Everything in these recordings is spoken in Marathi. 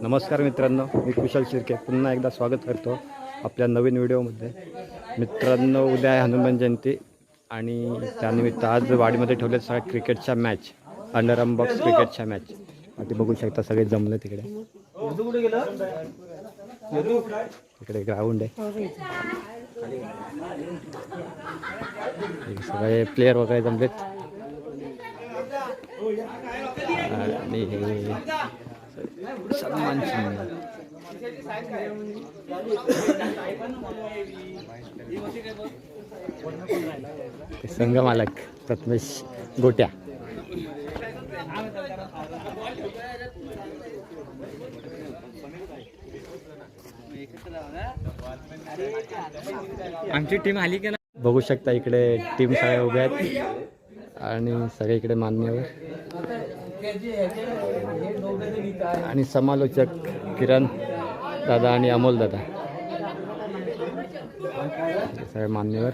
नमस्कार मित्रांनो मी कुशल शिर्के पुन्हा एकदा स्वागत करतो आपल्या नवीन व्हिडिओमध्ये. मित्रांनो उद्या आहे हनुमान जयंती आणि त्यानिमित्त आज वाडीमध्ये ठेवले सगळ्या क्रिकेटच्या मॅच अंडर बॉक्स क्रिकेटच्या मॅच ते बघू शकता सगळे जमले तिकडे. तिकडे ग्राउंड आहे. सगळे प्लेयर वगैरे जमलेत. आणि सन्मान चिन्ह संघ मालक प्रथमेश गोट्या. आमची टीम आली की बघू शकता इकडे टीम सगळ्या उभ्या आहेत आणि सगळे इकडे मान्यवर आणि समालोचक किरण दादा आणि अमोल दादा. सगळे मान्यवर.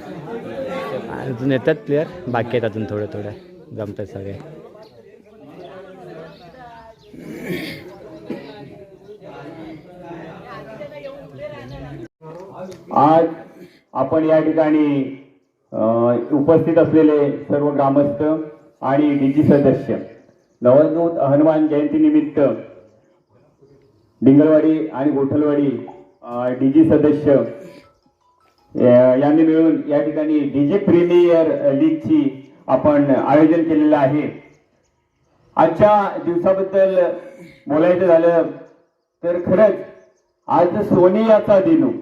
अजून येतात प्लेअर बाकी आहेत अजून थोडे थोडे. जमतात सगळे. आज आपण या ठिकाणी उपस्थित असलेले सर्व ग्रामस्थ आणि डीजी सदस्य नवजूत हनुमान जयंती निमित्त डिंगलवाडी आणि गोठलवाडी डीजी सदस्य यांनी मिळून या ठिकाणी डीजी प्रीमियर लीगची आपण आयोजन केलेलं आहे. आजच्या दिवसाबद्दल बोलायचं झालं तर खरंच आज सोनियाचा दिनू हो.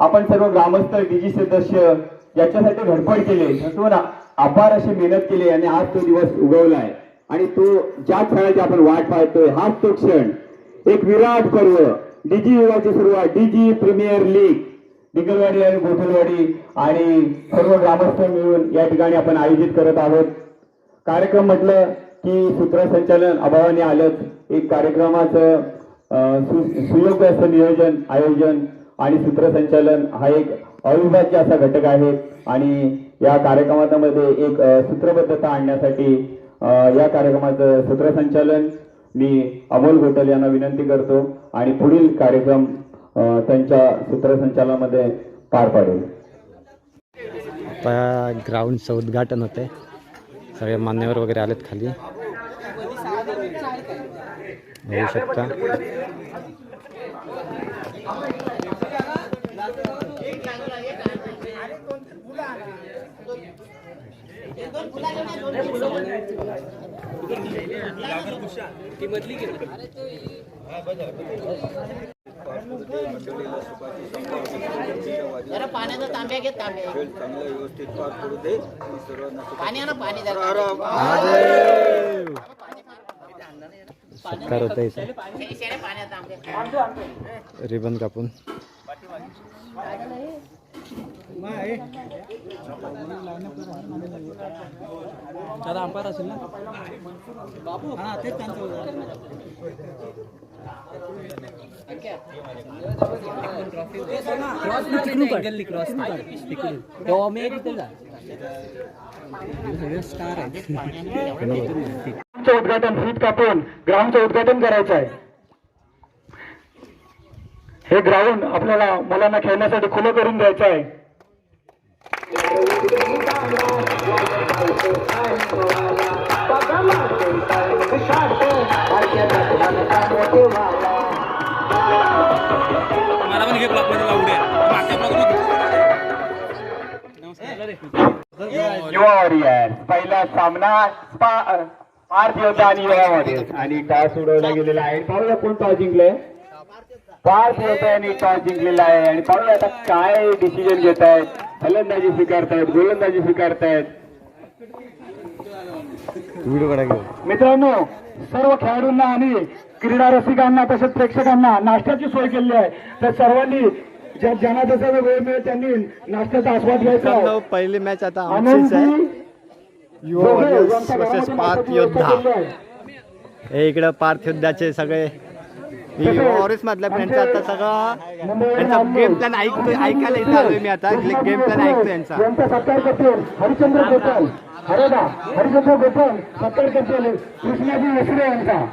आपण सर्व ग्रामस्थ डीजी सदस्य याच्यासाठी धडपड केली. ना अपार अशी मेहनत केली आणि आज तो दिवस उगवला आहे आणि तो ज्या क्षणाची आपण वाट पाहतोय हाच तो क्षण. एक विराट पर्व. डीजी युगाची सुरुवात. डीजी प्रीमियर लीग. डिगलवाडी आणि गोठलवाडी आणि सर्व ग्रामस्थ मिळून या ठिकाणी आपण आयोजित करत आहोत. कार्यक्रम म्हटलं की सूत्रसंचालन अभावाने आलंच. एक कार्यक्रमाचं अं, सु- सुयोग्य असं नियोजन आयोजन आणि सूत्रसंचालन हा एक अविभाज्य असा घटक आहे. आणि या कार्यक्रमामध्ये एक सूत्रबद्धता आणण्यासाठी या कार्यक्रमाचं सूत्रसंचालन मी अमोल घोटल यांना विनंती करतो आणि पुढील कार्यक्रम त्यांच्या सूत्रसंचालनामध्ये पार पाडेल. आता ग्राउंडचं उद्घाटन होते सगळे मान्यवर वगैरे आलेत खाली. होऊ शकता. जरा पाण्याचा तांब्या घे तांब्या चांगलं व्यवस्थित पार पडू दे. आणि सर्वांना पाणी रिबन कापून. दादा अंपायर असेल ना? हा तेच त्यांचं क्रॉस क्रॉस तो आम्ही एक इथे जा सगळे स्टार आहे ग्राउंडचं उद्घाटन फीट कापून ग्राउंडचं उद्घाटन करायचं आहे. हे ग्राउंड आपल्याला मुलांना खेळण्यासाठी खुलं करून द्यायचं आहे. युवा वॉरियर पहिला सामना पार्थ योद्धा आणि युवा वॉरियर आणि टॉस उडवला गेलेला आहे. पाहूया कोण टॉस जिंकले पार्थ योद्धा यांनी टॉस जिंकलेला आहे? आणि पाहूया आता काय डिसिजन घेत आहेत फलंदाजी स्वीकारतायत गोलंदाजी स्वीकारतायत. मित्रांनो सर्व खेळाडूंना आणि क्रीडा रसिकांना तसेच प्रेक्षकांना नाश्त्याची सोय केलेली आहे. तर सर्वांनी ज्या ज्यांना जसा वेळ मिळेल त्यांनी नाश्त्याचा आस्वाद घ्यायचा. पहिली मॅच आता आमचीच आहे. हे इकडं पार्थ युद्धाचे सगळे ऑरेस मधल्या फ्रेंडचा आता सगळं यांचा गेम प्लॅन ऐकतोय ऐकायला इथं आलोय मी आता. गेम प्लॅन ऐकतोय यांचा. हरिचंद्र गोपाल हरिचंद्र गोपाल सत्कार करतील कृष्णाजी यांचा.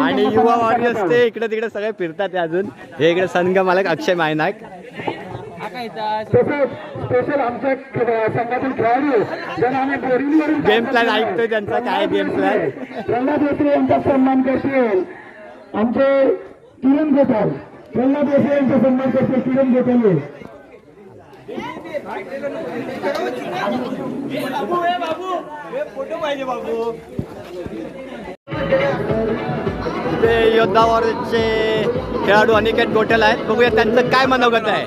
आणि युवा वॉरियर्स ते इकडे तिकडे सगळे फिरतात अजून. हे इकडे संघ मालक अक्षय मायनाक. तसंच स्पेशल आमच्या संघातील खेळाडू ज्यांना आम्ही बोरिंगवरून गेम प्लॅन ऐकतोय त्यांचा काय गेम प्लॅन प्रल्हाद यांचा सन्मान करतील आमचे किरण गोपाल. प्रल्हाद देसरे यांचा सन्मान करतील किरण गोपाल ते योद्धा वॉरियर्सचे खेळाडू अनिकेत गोटेल आहेत. बघूया त्यांचं काय मनोगत आहे.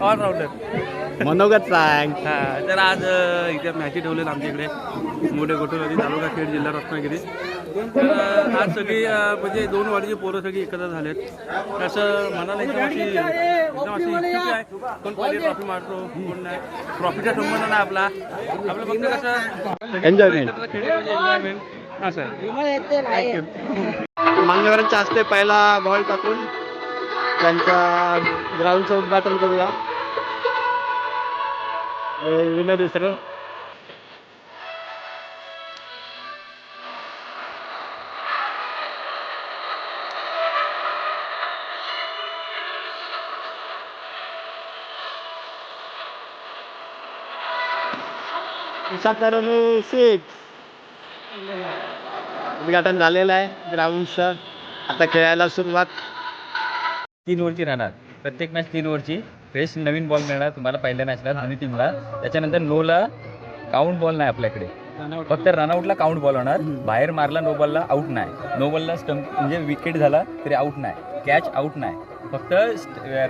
ऑलराऊंडर मनोगत सांग. हा तर आज अ, इथे मॅची ठेवलेत आमच्या इकडे. मोठे गोटोनदी तालुका खेड जिल्हा रत्नागिरी. तर अ, आज सगळी अ, म्हणजे दोन वाडीची पोरं सगळी एकत्र झालेत. असं मनाला एकदम अशी एकदम अशी इच्छुक आहे. कोण पहिले ट्रॉफी मारतो कोण नाही. ट्रॉफीचा संबंध नाही आपला. आपलं फक्त कसं एन्जॉयमेंट एकत्र खेळले म्हणजे एन्जॉयमेंट हां सर मान्यवरांच्या हस्ते पहिला बॉल टाकून त्यांच्या ग्राउंडचं उद्घाटन करूया. विनय दुसरं सिक्स उद्घाटन झालेलं आहे ग्राउंडचं आता खेळायला सुरुवात तीन ओव्हरची राहणार प्रत्येक मॅच तीन ओव्हरची फ्रेश नवीन बॉल मिळणार तुम्हाला पहिल्या मॅचला दोन्ही टीमला त्याच्यानंतर नोला काउंट बॉल नाही आपल्याकडे. फक्त रनआउटला काउंट बॉल होणार. बाहेर मारला नो बॉलला आऊट नाही. नो बॉलला स्टंप म्हणजे विकेट झाला तरी आऊट नाही. कॅच आऊट नाही. फक्त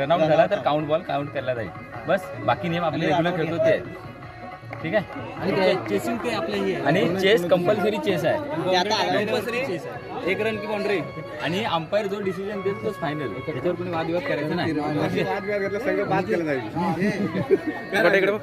रनआउट झाला तर काउंट बॉल काउंट केला जाईल. बस बाकी नियम आपले रेग्युलर खेळतो ते. ठीक आहे? आणि चेसिंग ते आपलं हे आहे. आणि चेस कंपल्सरी चेस आहे. Compulsory chase आहे. एक रन की बाउंड्री आणि अंपायर जो डिसिजन देतो तोच फायनल त्याच्यावर कोणी वादविवाद करायचा नाही. बट इकडे बघ.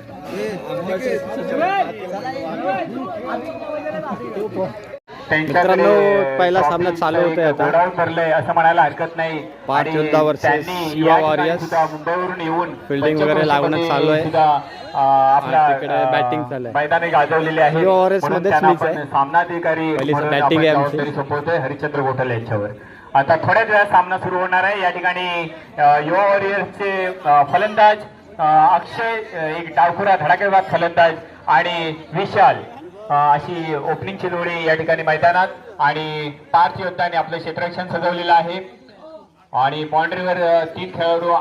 मित्रांनो पहिला सामना चालू होतोय आता भरलंय असं म्हणायला हरकत नाही पाच योद्धा त्यांनी युवा. सुद्धा मुंबईवरून येऊन Fielding वगैरे लावणं चालू आहे. तिकडे batting चालू आहे. मैदाने गाजवलेले आहे युवा म्हणून मध्येच मीच आहे. सामनाधिकारी आपण आहे आमची. सोपवतोय हरिश्चंद्र गोठल यांच्यावर आता थोड्याच वेळात सामना सुरू होणार आहे या ठिकाणी युवा वॉरियर्सचे फलंदाज अक्षय एक डावखुरा धडाकेबाज फलंदाज आणि विशाल अशी ओपनिंगची जोडी या ठिकाणी मैदानात आणि पाच योद्धाने आपलं क्षेत्ररक्षण सजवलेलं आहे. आणि बाउंड्रीवर तीन खेळाडू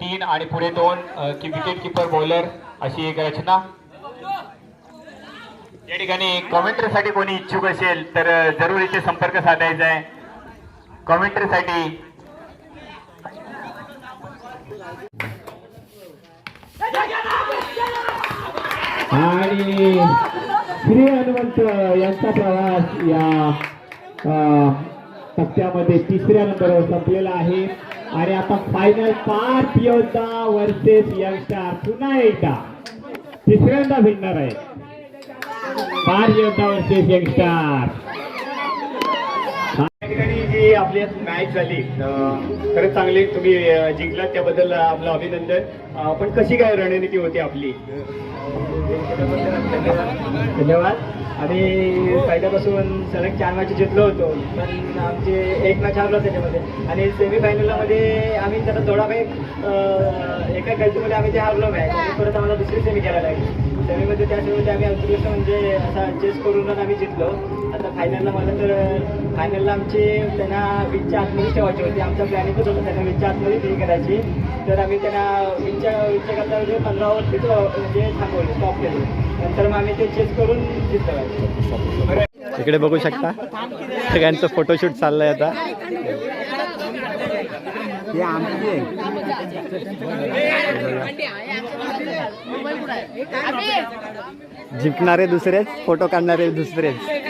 तीन आणि पुढे दोन की विकेट किपर बॉलर अशी एक रचना. या ठिकाणी कॉमेंट्रीसाठी कोणी इच्छुक असेल तर जरूर इथे संपर्क साधायचा आहे. कॉमेंट्रीसाठी आणि श्री हनुमंत यांचा प्रवास या अ, टप्प्यामध्ये तिसऱ्या नंबरवर संपलेला आहे. आणि आता फायनल पाच योद्धा वर्सेस यंगस्टार पुन्हा एकदा. तिसऱ्यांदा भिडणार आहे पाच योद्धा वर्सेस यंगस्टार. आपली मॅच झाली. खरंच चांगली तुम्ही जिंकलात त्याबद्दल आपलं अभिनंदन. पण कशी काय रणनीती होती आपली? धन्यवाद. आम्ही पहिल्यापासून सलग चार मॅच जिंकलो होतो. पण आमचे एक मॅच हरलो त्याच्यामध्ये. आणि सेमी फायनलमध्ये आम्ही त्याला थोडा काही एका गलतीमध्ये आम्ही ते हरलो मॅच. परत आम्हाला दुसरी सेमी खेळायला लागली. सेमीमध्ये त्या सेमीमध्ये आम्ही उत्कृष्ट म्हणजे असा चेस करून आम्ही जिंकलो. आता फायनलला मला तर फायनलला आमचे त्यांना वीजच्या आतमध्ये ठेवायची होती. आमचा प्लॅनिंगच होतं त्यांना वीजच्या आतमध्ये हे करायची. तर आम्ही त्यांना वीजच्या वीजच्या करता म्हणजे पंधरा ओव्हर तिथं म्हणजे थांबवले स्टॉप केले. नंतर मग आम्ही ते चेस करून जिंकलो इकडे बघू शकता. सगळ्यांचं फोटोशूट चाललंय आता. जिंकणारे दुसरेच फोटो काढणारे दुसरेच.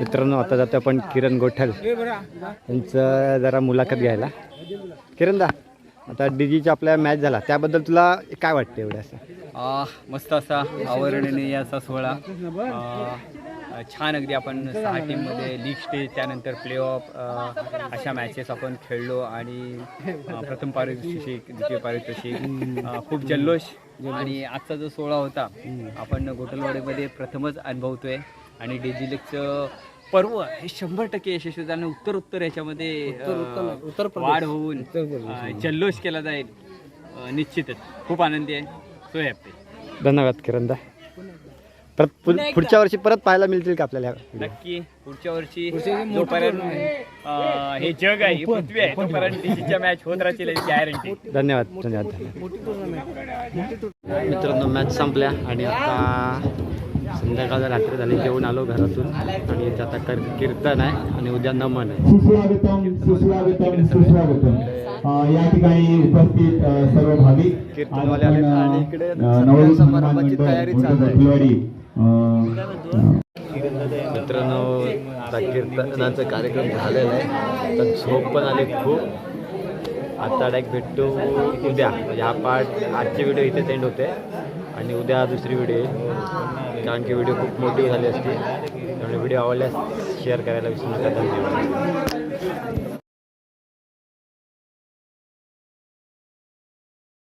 मित्रांनो आता जातो आपण किरण गोठल. यांचं जरा मुलाखत घ्यायला. किरण दा आता डीजीचा आपल्या मॅच झाला. त्याबद्दल तुला काय वाटतं एवढं असं? मस्त असा आवरणीने असा सोहळा. छान अगदी आपण सहा टीममध्ये लीग स्टेज त्यानंतर प्ले ऑफ अशा मॅचेस आपण खेळलो आणि प्रथम पारितोषिक द्वितीय पारितोषिक खूप जल्लोष आणि आजचा जो सोहळा होता आपण गोटलवाडीमध्ये प्रथमच अनुभवतोय. आणि डेजिलेकचं पर्व हे शंभर टक्के यशस्वी झालं उत्तर उत्तर याच्यामध्ये आ, वाढ होऊन जल्लोष केला जाईल. निश्चितच. खूप आनंदी आहे. सो हॅपी धन्यवाद किरण दा परत पुढ- पुढच्या वर्षी परत पाहायला मिळतील का आपल्याला? नक्की. पुढच्या वर्षी जोपर्यंत अ, हे जग आहे ही पृथ्वी आहे तोपर्यंत मॅच होत राहतील गॅरंटी धन्यवाद धन्यवाद धन्यवाद. मित्रांनो मॅच संपल्या आणि आता संध्याकाळ रात्री झाली जेवून आलो घरातून. आणि इथे आता कर कीर्तन आहे आणि उद्या नमन आहे. सुस्वागतम सुस्वागतम सुस्वागतम. अ, या ठिकाणी उपस्थित अ, सर्व भाविक कीर्तनवाले आलेत आणि इकडे सत्कार समारंभाची तयारी चालू आहे. मित्रांनो आता कीर्तनाचा कार्यक्रम झालेला आहे. तर झोप पण आली खूप. आता डायरेक्ट भेटतो उद्या. म्हणजे हा पार्ट आजचे व्हिडिओ इथे एंड होते आणि उद्या दुसरी व्हिडिओ येईल कारण की व्हिडिओ खूप मोठी झाली असते. त्यामुळे व्हिडिओ आवडल्यास शेअर करायला विसरू नका. धन्यवाद.